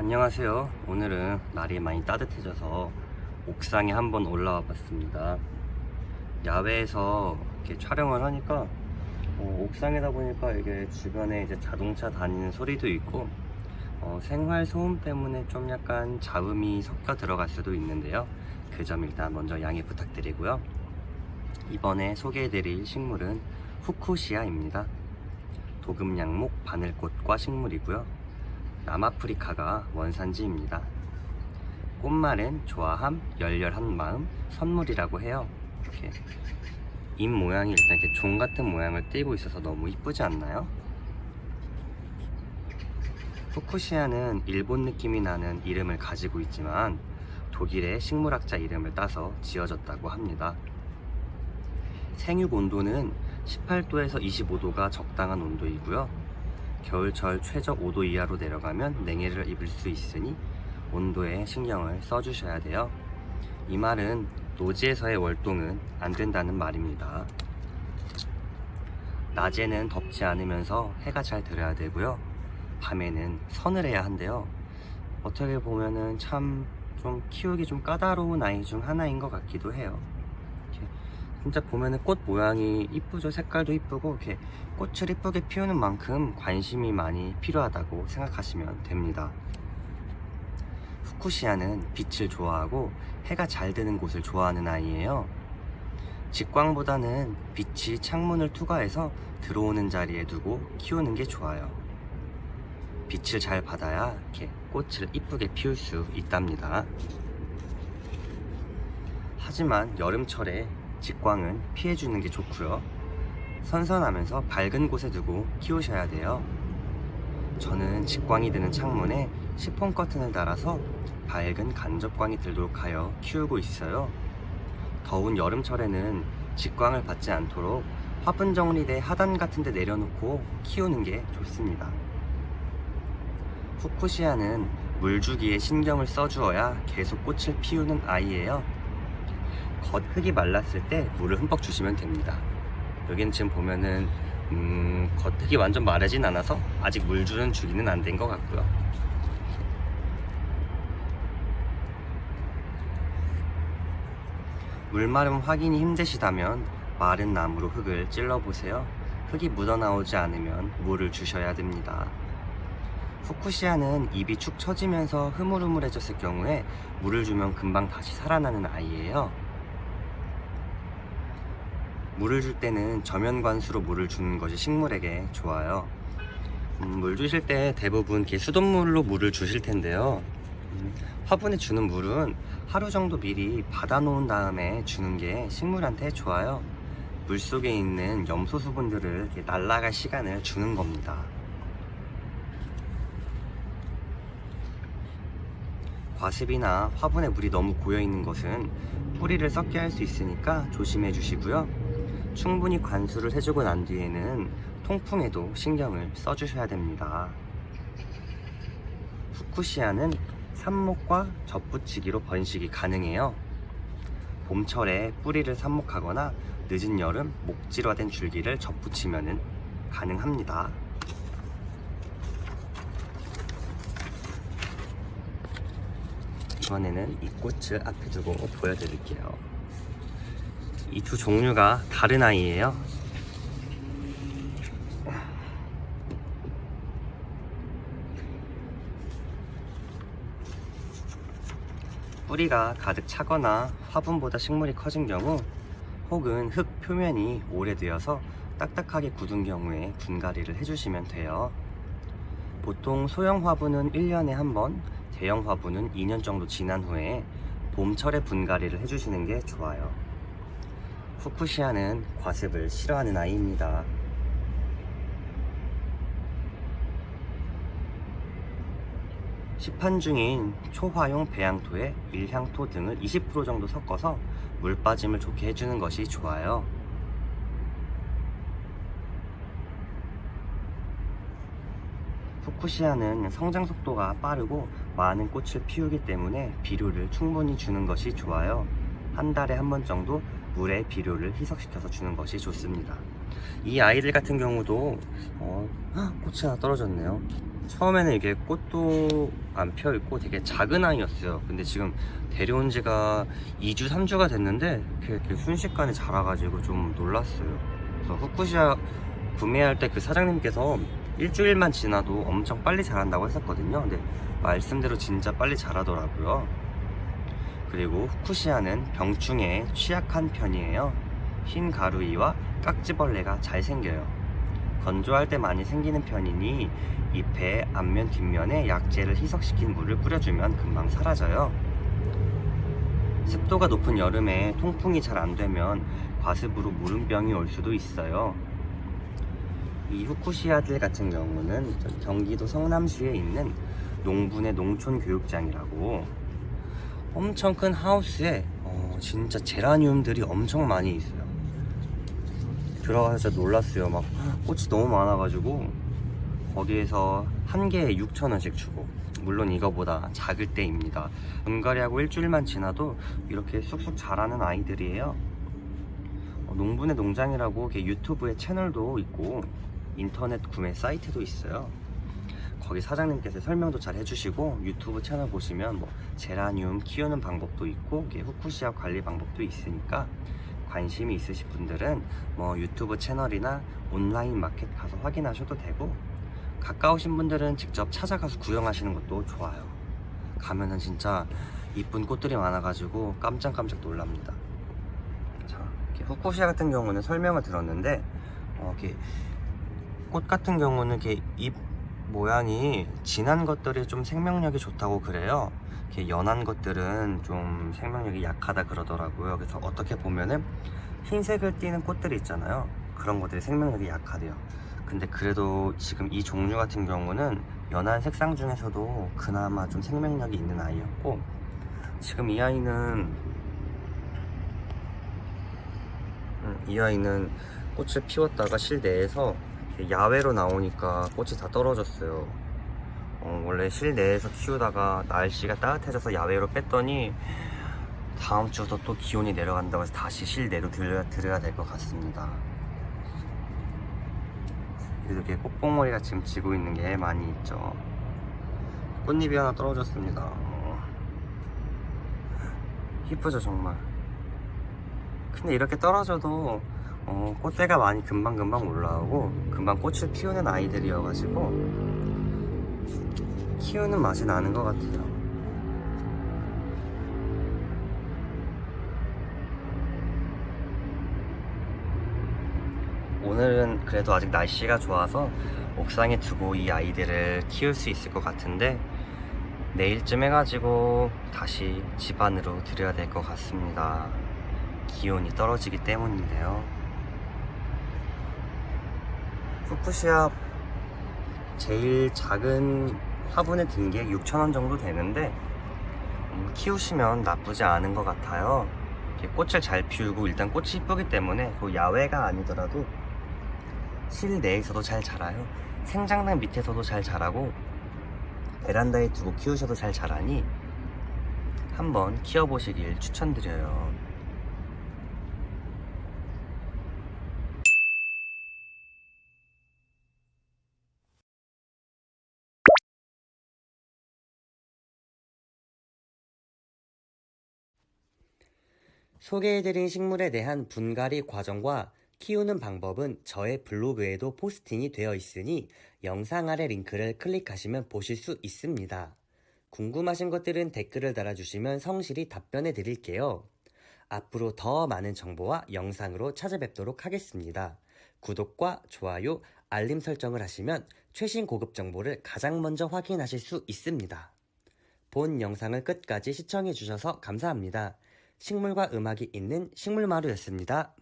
안녕하세요. 오늘은 날이 많이 따뜻해져서 옥상에 한번 올라와 봤습니다. 야외에서 이렇게 촬영을 하니까 어, 옥상이다 보니까 이게 주변에 이제 자동차 다니는 소리도 있고 어, 생활 소음 때문에 좀 약간 잡음이 섞여 들어갈 수도 있는데요. 그 점 일단 먼저 양해 부탁드리고요. 이번에 소개해드릴 식물은 후쿠시아입니다. 도금양목 바늘꽃과 식물이고요. 남아프리카가 원산지입니다. 꽃말은 좋아함, 열렬한 마음, 선물이라고 해요. 이렇게 잎 모양이 일단 이렇게 종 같은 모양을 띠고 있어서 너무 이쁘지 않나요? 후쿠시아는 일본 느낌이 나는 이름을 가지고 있지만 독일의 식물학자 이름을 따서 지어졌다고 합니다. 생육 온도는 18도에서 25도가 적당한 온도이고요. 겨울철 최저 5도 이하로 내려가면 냉해를 입을 수 있으니 온도에 신경을 써주셔야 돼요. 이 말은 노지에서의 월동은 안 된다는 말입니다. 낮에는 덥지 않으면서 해가 잘 들어야 되고요. 밤에는 서늘해야 한대요. 어떻게 보면은 참 좀 키우기 좀 까다로운 아이 중 하나인 것 같기도 해요. 진짜 보면은 꽃 모양이 이쁘죠. 색깔도 이쁘고 이렇게 꽃을 이쁘게 피우는 만큼 관심이 많이 필요하다고 생각하시면 됩니다. 후쿠시아는 빛을 좋아하고 해가 잘 드는 곳을 좋아하는 아이예요. 직광보다는 빛이 창문을 투과해서 들어오는 자리에 두고 키우는 게 좋아요. 빛을 잘 받아야 이렇게 꽃을 이쁘게 피울 수 있답니다. 하지만 여름철에 직광은 피해주는 게 좋고요. 선선하면서 밝은 곳에 두고 키우셔야 돼요. 저는 직광이 드는 창문에 시폰 커튼을 달아서 밝은 간접광이 들도록 하여 키우고 있어요. 더운 여름철에는 직광을 받지 않도록 화분 정리대 하단 같은 데 내려놓고 키우는 게 좋습니다. 후쿠시아는 물주기에 신경을 써주어야 계속 꽃을 피우는 아이예요. 겉 흙이 말랐을 때 물을 흠뻑 주시면 됩니다. 여기는 지금 보면은 음, 겉 흙이 완전 마르진 않아서 아직 물 주는 주기는 안 된 것 같고요. 물마름 확인이 힘드시다면 마른 나무로 흙을 찔러보세요. 흙이 묻어나오지 않으면 물을 주셔야 됩니다. 후쿠시아는 입이 축 처지면서 흐물흐물해졌을 경우에 물을 주면 금방 다시 살아나는 아이예요. 물을 줄 때는 저면 관수로 물을 주는 것이 식물에게 좋아요. 음, 물 주실 때 대부분 이렇게 수돗물로 물을 주실 텐데요. 음, 화분에 주는 물은 하루 정도 미리 받아놓은 다음에 주는 게 식물한테 좋아요. 물 속에 있는 염소 수분들을 날아갈 시간을 주는 겁니다. 과습이나 화분에 물이 너무 고여 있는 것은 뿌리를 썩게 할 수 있으니까 조심해 주시고요. 충분히 관수를 해주고 난 뒤에는 통풍에도 신경을 써주셔야 됩니다. 후쿠시아는 삽목과 접붙이기로 번식이 가능해요. 봄철에 뿌리를 삽목하거나 늦은 여름 목질화된 줄기를 접붙이면 가능합니다. 이번에는 이 꽃을 앞에 두고 보여드릴게요. 이 두 종류가 다른 아이예요. 뿌리가 가득 차거나 화분보다 식물이 커진 경우 혹은 흙 표면이 오래되어서 딱딱하게 굳은 경우에 분갈이를 해주시면 돼요. 보통 소형 화분은 1년에 한 번, 대형 화분은 2년 정도 지난 후에 봄철에 분갈이를 해주시는 게 좋아요. 후쿠시아는 과습을 싫어하는 아이입니다. 시판 중인 초화용 배양토에 일향토 등을 20% 정도 섞어서 물 빠짐을 좋게 해주는 것이 좋아요. 후쿠시아는 성장 속도가 빠르고 많은 꽃을 피우기 때문에 비료를 충분히 주는 것이 좋아요. 한 달에 한 번 정도 물에 비료를 희석시켜서 주는 것이 좋습니다. 이 아이들 같은 경우도 어, 헉, 꽃이 하나 떨어졌네요. 처음에는 이게 꽃도 안 펴 있고 되게 작은 아이였어요. 근데 지금 데려온 지가 2주, 3주가 됐는데 이렇게 순식간에 자라가지고 좀 놀랐어요. 그래서 후쿠시아 구매할 때 그 사장님께서 일주일만 지나도 엄청 빨리 자란다고 했었거든요. 근데 말씀대로 진짜 빨리 자라더라고요. 그리고 후쿠시아는 병충해에 취약한 편이에요. 흰 가루이와 깍지벌레가 잘 생겨요. 건조할 때 많이 생기는 편이니 잎의 앞면 뒷면에 약재를 희석시킨 물을 뿌려주면 금방 사라져요. 습도가 높은 여름에 통풍이 잘 안 되면 과습으로 무름병이 올 수도 있어요. 이 후쿠시아들 같은 경우는 저 경기도 성남시에 있는 농분의 농촌 교육장이라고 엄청 큰 하우스에 어, 진짜 제라늄들이 엄청 많이 있어요. 들어가서 진짜 놀랐어요. 막 꽃이 너무 많아가지고 거기에서 한 개에 6,000원씩 주고 물론 이거보다 작을 때입니다. 분갈이하고 일주일만 지나도 이렇게 쑥쑥 자라는 아이들이에요. 어, 농분의 농장이라고 유튜브에 채널도 있고 인터넷 구매 사이트도 있어요. 거기 사장님께서 설명도 잘 해주시고 유튜브 채널 보시면 뭐 제라늄 키우는 방법도 있고 후쿠시아 관리 방법도 있으니까 관심이 있으신 분들은 뭐 유튜브 채널이나 온라인 마켓 가서 확인하셔도 되고 가까우신 분들은 직접 찾아가서 구경하시는 것도 좋아요. 가면은 진짜 이쁜 꽃들이 많아가지고 깜짝깜짝 놀랍니다. 자, 이렇게 후쿠시아 같은 경우는 설명을 들었는데 어, 이렇게 꽃 같은 경우는 이렇게 잎 모양이 진한 것들이 좀 생명력이 좋다고 그래요. 이렇게 연한 것들은 좀 생명력이 약하다 그러더라고요. 그래서 어떻게 보면은 흰색을 띠는 꽃들이 있잖아요. 그런 것들이 생명력이 약하대요. 근데 그래도 지금 이 종류 같은 경우는 연한 색상 중에서도 그나마 좀 생명력이 있는 아이였고 지금 이 아이는 음, 이 아이는 꽃을 피웠다가 실내에서 야외로 나오니까 꽃이 다 떨어졌어요. 어, 원래 실내에서 키우다가 날씨가 따뜻해져서 야외로 뺐더니 다음 주부터 또 기온이 내려간다고 해서 다시 실내로 들여야, 들여야 될 것 같습니다. 이렇게 꽃봉오리가 지금 지고 있는 게 많이 있죠. 꽃잎이 하나 떨어졌습니다. 어. 이쁘죠 정말. 근데 이렇게 떨어져도 어, 꽃대가 많이 금방금방 올라오고 금방 꽃을 피우는 아이들이어가지고 키우는 맛이 나는 것 같아요. 오늘은 그래도 아직 날씨가 좋아서 옥상에 두고 이 아이들을 키울 수 있을 것 같은데 내일쯤 해가지고 다시 집 안으로 들여야 될 것 같습니다. 기온이 떨어지기 때문인데요. 후쿠시아 제일 작은 화분에 든 게 6,000원 정도 되는데 음, 키우시면 나쁘지 않은 것 같아요. 꽃을 잘 피우고 일단 꽃이 이쁘기 때문에 그 야외가 아니더라도 실내에서도 잘 자라요. 생장난 밑에서도 잘 자라고 베란다에 두고 키우셔도 잘 자라니 한번 키워보시길 추천드려요. 소개해드린 식물에 대한 분갈이 과정과 키우는 방법은 저의 블로그에도 포스팅이 되어 있으니 영상 아래 링크를 클릭하시면 보실 수 있습니다. 궁금하신 것들은 댓글을 달아주시면 성실히 답변해 드릴게요. 앞으로 더 많은 정보와 영상으로 찾아뵙도록 하겠습니다. 구독과 좋아요, 알림 설정을 하시면 최신 고급 정보를 가장 먼저 확인하실 수 있습니다. 본 영상을 끝까지 시청해 주셔서 감사합니다. 식물과 음악이 있는 식물마루였습니다.